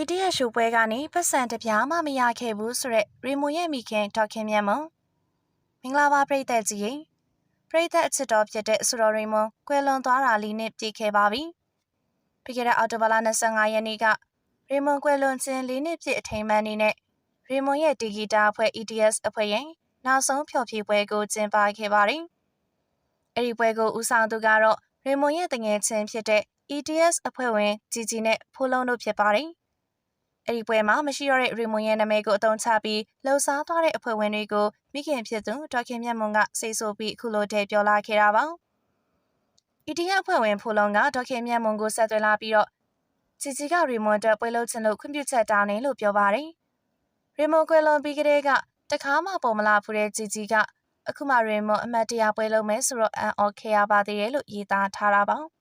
EDF ရှိုးပွဲကနေပတ်စံတစ်ပြားမှမရခဲ့ဘူးဆိုရက်ရီမွန်ရဲ့မိခင်ဒေါက်ခင်မြတ်မုံမင်္ဂလာပါပရိသတ်ကြီးရေပရိသတ်အချစ်တော်ဖြစ်တဲ့ဆူတော်ရီမွန်ကွယ်လွန်သွားတာလေးနဲ့ပြည့်ခဲ့ပါပြီပြီးခဲ့တဲ့အော်တိုဘာလ25ရက်နေ့ကရီမွန်ကွယ်လွန်ခြင်းလေးနှစ်ပြည့်အထိမ်းအမှတ်အနေနဲ့ရီမွန်ရဲ့ဒီဂီတာအဖွဲ့ EDS အဖွဲ့ရဲ့နောက်ဆုံးဖျော်ဖြေပွဲကိုကျင်းပခဲ့ပါတယ်အဲ့ဒီပွဲကိုဦးဆောင်သူကတော့ရီမွန်ရဲ့တငယ်ချင်းဖြစ်တဲ့ EDS အဖွဲ့ဝင်ဂျီဂျီနဲ့ဖိုးလုံးတို့ဖြစ်ပါတယ် အဲ့ဒီပွဲမှာမရှိတော့တဲ့ရီမွန်ရဲ့နာမည်ကိုအသုံးချပြီးလှုပ်ရှားသွားတဲ့အဖွဲ့ဝင်တွေကိုမိခင်ဖြစ်သူဒေါက်ခင်မြတ်မွန်ကစိတ်ဆိုပြီးခုလိုတဲ့ပြောလာခဲ့တာပါ။ ETF အဖွဲ့ဝင်ဖိုလုံကဒေါက်ခင်မြတ်မွန်ကိုဆက်သွယ်လာပြီးတော့ချီချီကရီမွန်တက်ပွဲလုပ်ခြင်းလို့ခွင့်ပြုချက်တောင်းတယ်လို့ပြောပါတယ်။ရီမွန်ကွယ်လွန်ပြီးကတည်းကတခါမှပေါ်မလာဘူးတဲ့ချီချီကအခုမှရီမွန်အမတ်တရားပွဲလုပ်မယ်ဆိုတော့အန်အော်ခဲ့ရပါသေးတယ်လို့ရေးသားထားတာပါ။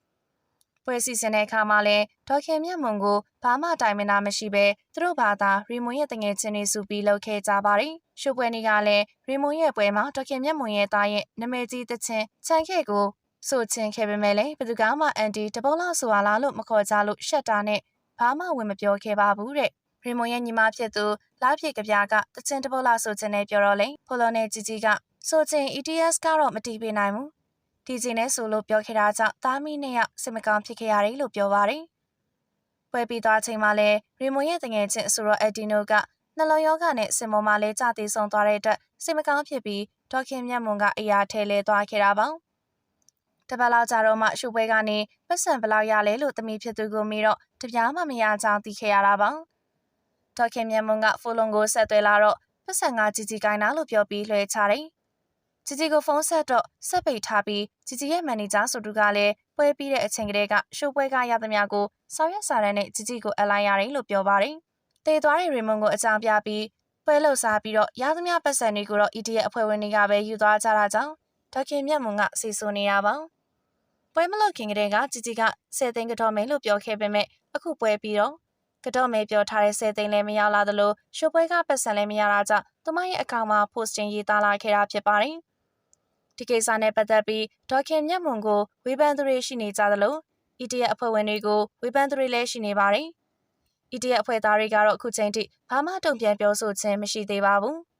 ပွဲစီစဉ်တဲ့အခါမှာလည်းဒေါခင်မြတ်မွန်ကိုဘာမှတိုင်မနာမရှိဘဲသူတို့ဘာသာရီမွန်ရဲ့တငယ်ချင်းတွေစုပြီးလုပ်ခဲ့ကြပါတယ်။ရှိုးပွဲနေ့ကလည်းရီမွန်ရဲ့ပွဲမှာဒေါခင်မြတ်မွန်ရဲ့သားရဲ့နာမည်ကြီးသချင်းချန်ခဲ့ကိုဆိုချင်ခဲ့ပေမဲ့လည်းဘယ်သူကမှအန်တီတပုတ်လောက်ဆိုလာလားလို့မခေါ်ကြလို့ရှက်တာနဲ့ဘာမှဝင်မပြောခဲ့ပါဘူးတဲ့။ရီမွန်ရဲ့ညီမဖြစ်သူလာဖြစ်ကြပြားကတချင်းတပုတ်လောက်ဆိုချင်နဲ့ပြောတော့လေဖိုလိုနဲ့ជីជីကဆိုချင် ETS ကတော့မတီးပေးနိုင်ဘူး ဒီချိန်နဲ့ဆိုလို့ပြောခဲ့တာကြောင့်သားမီးနဲ့ရောက်စိတ်မကောင်းဖြစ်ခဲ့ရတယ်လို့ပြောပါတယ်။ပွဲပြီးသွားချိန်မှာလဲရီမွန်ရဲ့တငယ်ချင်းအဆိုတော့အက်ဒီနိုကနှလုံးရောဂါနဲ့စင်မောမှာလဲကြာသေးဆုံးသွားတဲ့အတွက်စိတ်မကောင်းဖြစ်ပြီးဒေါခင်မြတ်မွန်ကအရာထဲလဲသွားခဲ့တာပါ။တပတ်လောက်ကြာတော့မှရှုပ်ပွဲကနေပတ်စံဘလောက်ရလဲလို့သမီးဖြစ်သူကိုမေးတော့တပြားမှမရကြောင်းသိခဲ့ရတာပါ။ဒေါခင်မြတ်မွန်ကဖိုလုံကိုဆက်သွယ်လာတော့ပတ်စံကကြီးကြီးကိုင်းတာလို့ပြောပြီးလွှဲချတယ် ဂျီဂျီကိုဖုန်းဆက်တော့ဆက်ပိတ်ထားပြီးဂျီဂျီရဲ့မန်နေဂျာဆိုသူကလည်းပွဲပြီးတဲ့အချိန်ကလေးကရှိုးပွဲကရသမျှကိုဆောင်ရွက်စာတမ်းနဲ့ဂျီဂျီကိုအလိုက်ရတယ်လို့ပြောပါတယ်။တည်သွားတဲ့ရီမွန်ကိုအကြောင်းပြပြီးပွဲလှုပ်ရှားပြီးတော့ရသမျှပတ်စံတွေကိုတော့ ED ရဲ့အဖွဲ့ဝင်တွေကပဲယူသွားကြတာကြောင့်ဒေါခင်မြတ်မွန်ကစီဆိုနေရပါ။ပွဲမလို့ခင်ကလေးကဂျီဂျီကဆယ်သိန်းကတော့မယ်လို့ပြောခဲ့ပေမဲ့အခုပွဲပြီးတော့ကတော့မဲပြောထားတဲ့ဆယ်သိန်းလည်းမရောက်လာသလိုရှိုးပွဲကပတ်စံလည်းမရတာကြောင့်သူမရဲ့အကောင့်မှာ posting ရေးသားလာခဲ့တာဖြစ်ပါတယ်။ ဒီကိစ္စနဲ့ပတ်သက်ပြီးဒေါခင်မြတ်မွန်ကိုဝေဖန်သူတွေရှိနေကြသလို ETF အဖွဲ့ဝင်တွေကိုဝေဖန်သူတွေလည်းရှိနေပါတယ်။ ETF အဖွဲ့သားတွေကတော့အခုချိန်ထိဘာမှတုံ့ပြန်ပြောဆိုခြင်းမရှိသေးပါဘူး။